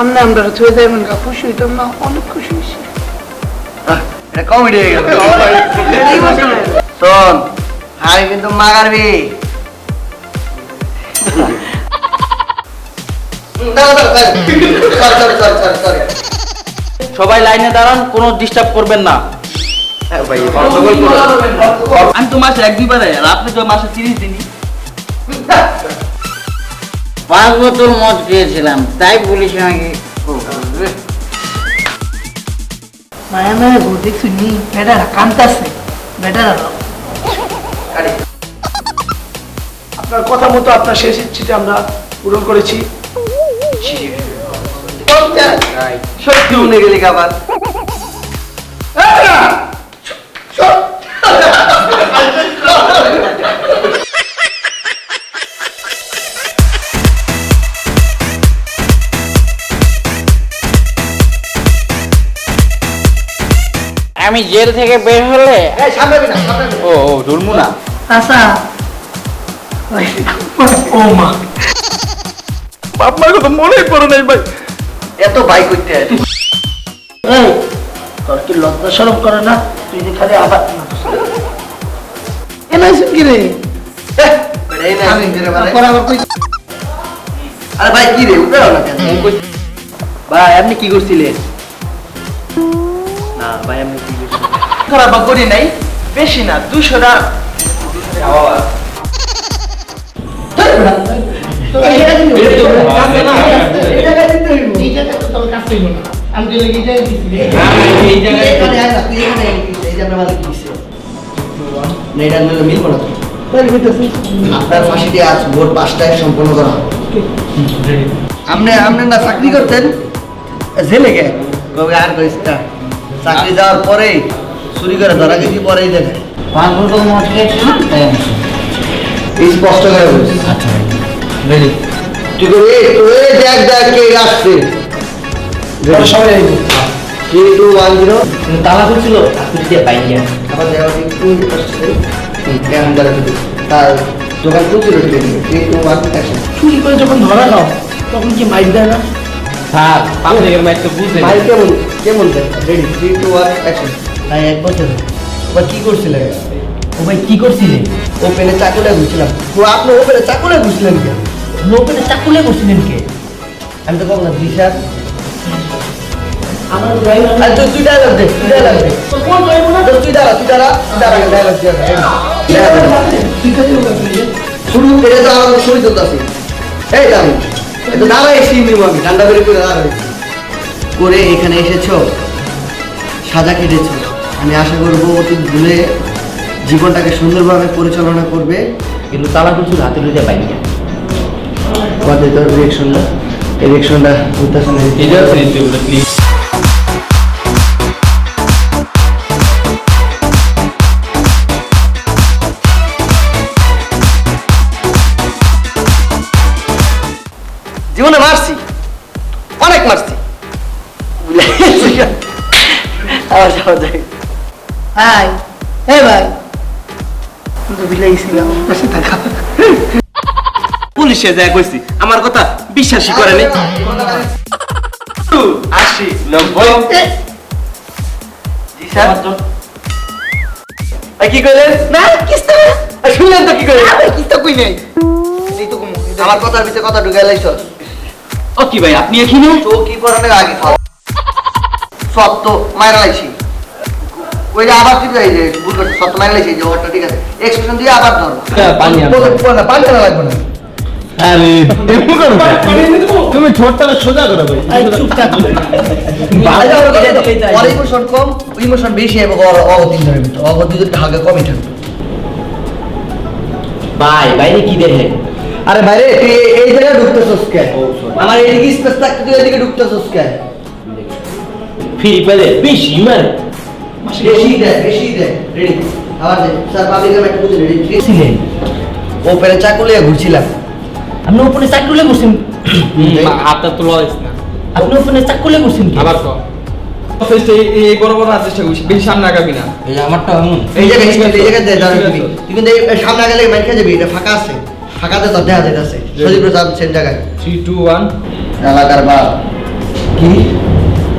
আমরা থুয়ে দেবেন গা খুশি হইতাম না অনেক খুশি হয়েছি। কমেডি হয়ে গেল। শোন আমি কিন্তু মাগারবি সবাই লাইনে দাঁড়ান কোনো ডিস্টার্ব করবেন না। আমি তো মাসে এক দুইবার আর আপনি তো মাসে তিরিশ দিনই। পাঁচ বোতল মদ খেয়েছিলাম তাই পুলিশ আমাকে মায়া মায়া গো দেখছি নি বেটারা কান্তাছে বেটারা আপনার কথা মতো আপনার শেষ ইচ্ছেটা আমরা পূরণ করেছি। সত্যি মনে গেলি আবার আমি জেল থেকে বের হলে ও ও ধরমু না। আচ্ছা। ও মা। আপনার কথা পড়ে নাই ভাই। এত বাইক করতে এই তোর কি লজ্জা সরম করে না? তুই যে খালি আবার এনাইছেন কি রে? মানে। পরে আবার কই আরে ভাই কি রে? উঠে না কেন? ভাই আপনি কি করছিলেন? ভাই খারাপ করি নাই? বেশি না, দুশো না আমি আপনার আজ পাঁচটায় সম্পন্ন করা না চাকরি করতেন? জেলে গে আর চাকরি যাওয়ার পরে চুরি করে ধরা গেছি পরেই দেখে পাঁচ বোতল মদ তাই এই স্পষ্ট করে বলছি। তুই করে দেখ দেখ কে আসছে। সবাই টু ওয়ান জিরো তালা দিয়ে আবার দেখা যাচ্ছে একটু তার দোকান খুলছিল ঠিক টু ওয়ান অ্যাকশন চুরি করে যখন ধরা খাও তখন কি মাইক দেয় না? স্যার পাবলিকের মাইক তো বুঝলেন ভাই কেমন কেমন ready three two one action তাই এক বছর ওবার কি করছিলে? ও ভাই কি করছিলেন ওপেনে চাকুলে ঘুরছিলাম। তো আপনি ওপেনে চাকুলে ঘুরছিলেন কেন? লোকের চাকুলে করছিলেন কে? আমি তো বললাম জি স্যার। আমার ড্রাইভার আর তুই তুই ডায়লগ দে তুই ডায়লগ দে। কোন ড্রাইভার না? তো তুই দাঁড়া তুই দাঁড়া তুই দাঁড়া ডায়লগ দে তুই শুরু তো আমার শুরু আছে। এই দাঁড়ি দাঁড়াই এসে নিব আমি ঠান্ডা করে করে দাঁড়াই করে। এখানে এসেছ? সাজা কেটেছো। আমি আশা করব অতি ভুলে জীবনটাকে সুন্দরভাবে পরিচালনা করবে কিন্তু তারা কিছু হাতে লইতে পাইয়া আমাদের তোর রিয়েকশনটা এই রিয়েকশনটা বুঝতেছে না আবার যাওয়া যায়। এ ভাই। তো বিলাই ছিলাম পাশে থাকা পুলিশে যায় কইছি আমার কথা বিশ্বাসই করে নাই। আশি নব্বই। কি কইলেন? না কিস্তা শুনলেন তো কি কইলেন? কিস্তা কই নাই? তো আমার কথার ভিতরে কথা ঢুকে লাইছ ও কি ভাই আপনি এখানে? চৌকি পরানোর আগে তো মায়ের লাইছি। ওই যে আবার তুই এই যে ভুল করছিস সব তো মায়ের লাইছি যে ওটা ঠিক আছে। এক্সপ্রেশন দিয়ে আবার ধর পানি আনতে না পানি আনা লাগবে না। তুমি ঠোঁটটা সোজা করো ভাই। পরে ইমোশন কম ইমোশন বেশি এবং অগতি ধরে অগতি যদি হালকা কমই থাকবে ভাই বাইরে কি দেখে? আরে বাইরে তুই এই- জায়গায় ঢুকতেছস কে আমার এইদিকে স্পেস থাকতে তুই এদিকে ঢুকতেছস কে ফ্রি পেলে বেশি মানে বেশি দে বেশি দে রেডি আবার স্যার পাবলিকের একটা বুঝে রেডি ছিলেন ওপেনে চাকুলিয়ে ঘুরছিলাম। আপনি ওপরে চাকুলে করছেন হাতটা তো লড়াইস না। আপনি ওপরে চাকুলে করছেন কি? আবার কর এই বড় বড় হাত চেষ্টা করিস বেশি সামনে আগাবি না। এই আমারটা এমন। এই জায়গায় এই জায়গায় দে দাঁড়া তুমি। তুই কিন্তু সামনে গেলে মাইর খেয়ে যাবি এটা ফাঁকা আছে। ফাঁকাতে তো দেখা যাইতেছে। সজীব প্রসাদ সেন জায়গায়। থ্রি টু ওয়ান এলাকার কি?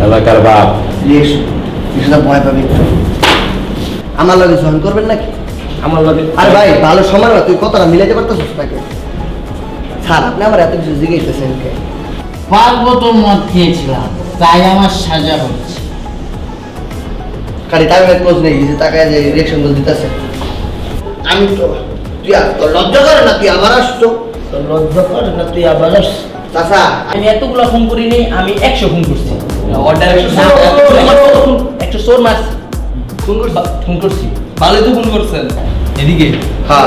এলাকার বাপ। কিছুটা ভয় পাবি আমার লগে জয়েন করবেন নাকি? আমার লগে আরে ভাই ভালো সময় না তুই কতটা মিলাইতে পারতেছিস নাকি স্যার আপনি আমার এত কিছু জিজ্ঞেসতেছেন কে? পাঁচ বোতল মদ খেয়েছিলাম তাই আমার সাজা হচ্ছে। খালি টাইমের ক্লোজ নেই যে তাকায় যে রিয়েকশনগুলো দিতেছে। আমি তো তুই আর তোর লজ্জা করে না তুই আবার আসছো? তোর লজ্জা করে না তুই আবার আসছো চাচা আমি এতগুলো ফোন করিনি আমি একশো ফোন করছি। অর্ডার না, তোমার কত ফোন? একশো সোর মাস ফোন করছি। ফোন করছি। ভালোই তো ফোন করছেন। এদিকে। হ্যাঁ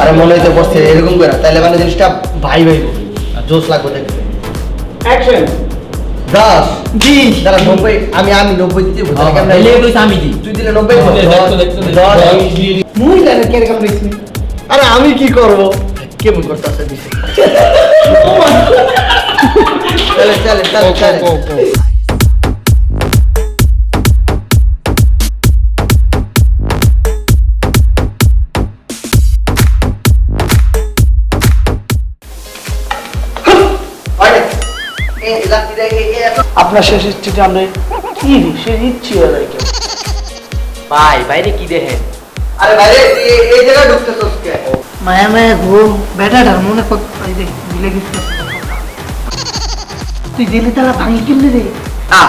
আরে মনে হইতে বসছে এরকম করে তাইলে মানে জিনিসটা ভাই ভাই জোশ লাগবে অ্যাকশন জি। নব্বই আমি আমি নব্বই দিতে তাহলে আমি দিই। তুই দিলে নব্বই বল। দেখতো, দেখতো, দেখতো। দশ। মুই জানি কীরকম দেখছি। আরে আমি কি করব? কেমন করতেছে দিছে? চলে চলে চলে চলে আপনার শেষ ইচ্ছেটা আমরা কি সে ইচ্ছে কেউ। ভাই বাইরে কি দেখেন? আরে ভাইরে তুই এই- জায়গায় ঢুকতেছস কে মায়া মায়া ঘুম। বেটাটার মনে দেখ দিলে গেছে তুই দিলে তারা ভাঙি কিনলে রে? আ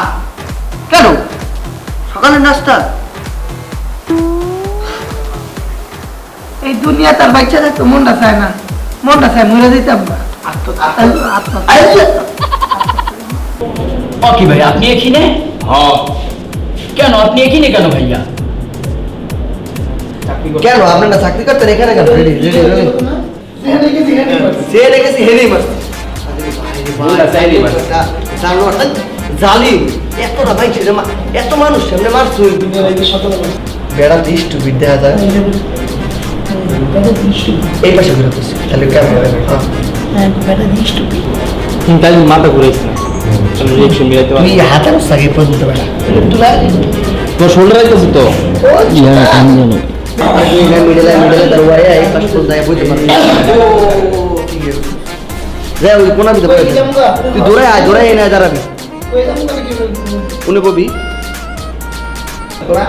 কেন? সকালে নাস্তা। এই দুনিয়া তার বাচ্চা থাকতো মনটা চায় না। মনটা চায় মরে দিতাম না। ও কি ভাই আপনি এখানে? কেন আপনি এখানে কেন ভাইয়া? কেন আপনারা চাকরি করতেন এখানে কেন? সে রেখেছি হেলি মাস বললা, চাইলেই মারছে। জালিম। এতটা ভাই ছেলে এত মানুষ সামনে মারছ। বেড়া দিস দেখা যায়। এই পাশে ঘুরে তাহলে হবে? হ্যাঁ। তাই মাথা ঘুরেছে না রিয়েকশন মিলাইতে তুই হাতে বসে আগে পর্যন্ত বেড়া। তুলা তোর শোল্ডার আইতেছে তো? মিডলে মিডলে তার এই পাশ পর্যন্ত বুঝতে পারছিস রে ওই কোনা তুই আয় এনে দাঁড়াবি। কোনে কবি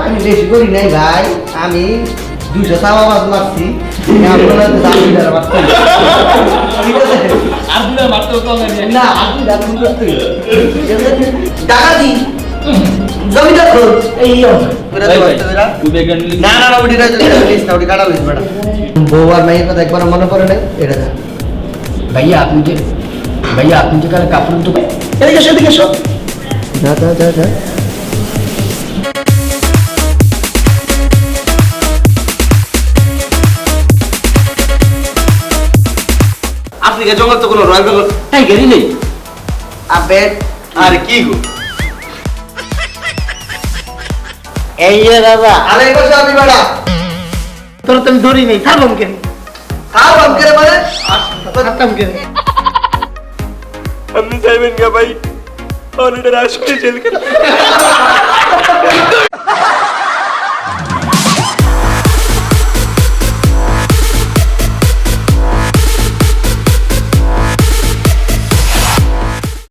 আমি বেশি করি নাই ভাই আমি চাওয়া মাছ মারছি। জমিদার এই না না ওটি কাটা বউ আর মেয়ের কথা একবার মনে পড়ে নাই এটা ভাইয়া আপনি যে ভাইয়া আপনি যে কালে কাপড় তো এদিকে এসো এদিকে এসো। যা যা যা যা। আফ্রিকা জঙ্গল তো কোনো রয়্যাল বেঙ্গল টাইগারই নেই। আবে আর কি গো? এই যে দাদা। আরে বসে আমি বেড়া। তোর তো আমি ধরি নেই থাকলাম কেন কার বাপ করে खत्म किया। हमने साहब इनका भाई और डरा जेल के